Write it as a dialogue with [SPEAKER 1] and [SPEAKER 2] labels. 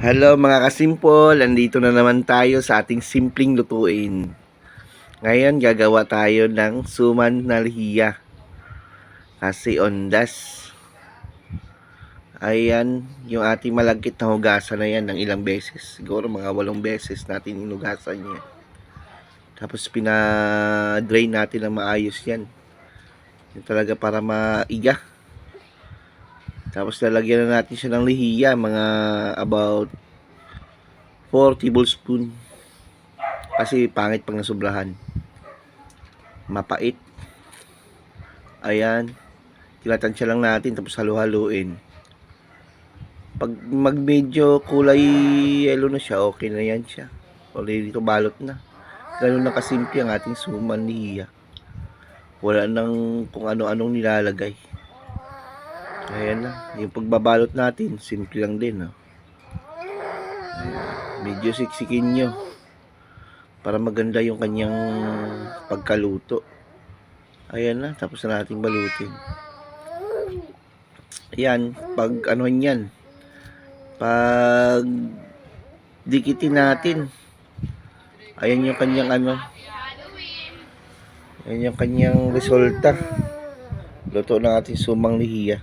[SPEAKER 1] Hello mga kasimpol, andito na naman tayo sa ating simpleng lutuin. Ngayon gagawa tayo ng suman na lihiya. Kasi ondas. Ayan, yung ating malagkit na hugasan na yan ng ilang beses. Siguro mga walong beses natin inugasan yan. Tapos pina-drain natin ng maayos yan. Yung talaga para maiga. Tapos lalagyan na natin siya ng lihiya, mga about 4 tablespoon. Kasi pangit pag nasubrahan. Mapait. Ayan. Tinatansya lang natin tapos halu-haluin. Pag mag medyo kulay yellow na siya, okay na yan siya. Already dito balot na. Ganun na kasimple ang ating suman lihiya. Wala nang kung ano-anong nilalagay. Ayan na. Yung pagbabalot natin, simple lang din. Oh. Ayan. Medyo siksikin nyo. Para maganda yung kanyang pagkaluto. Ayan na. Tapos na natin balutin. Ayan. Pag ano yan. Pag dikitin natin. Ayan yung kanyang ano. Ayan yung kanyang resulta. Luto ng ating sumang lihiya.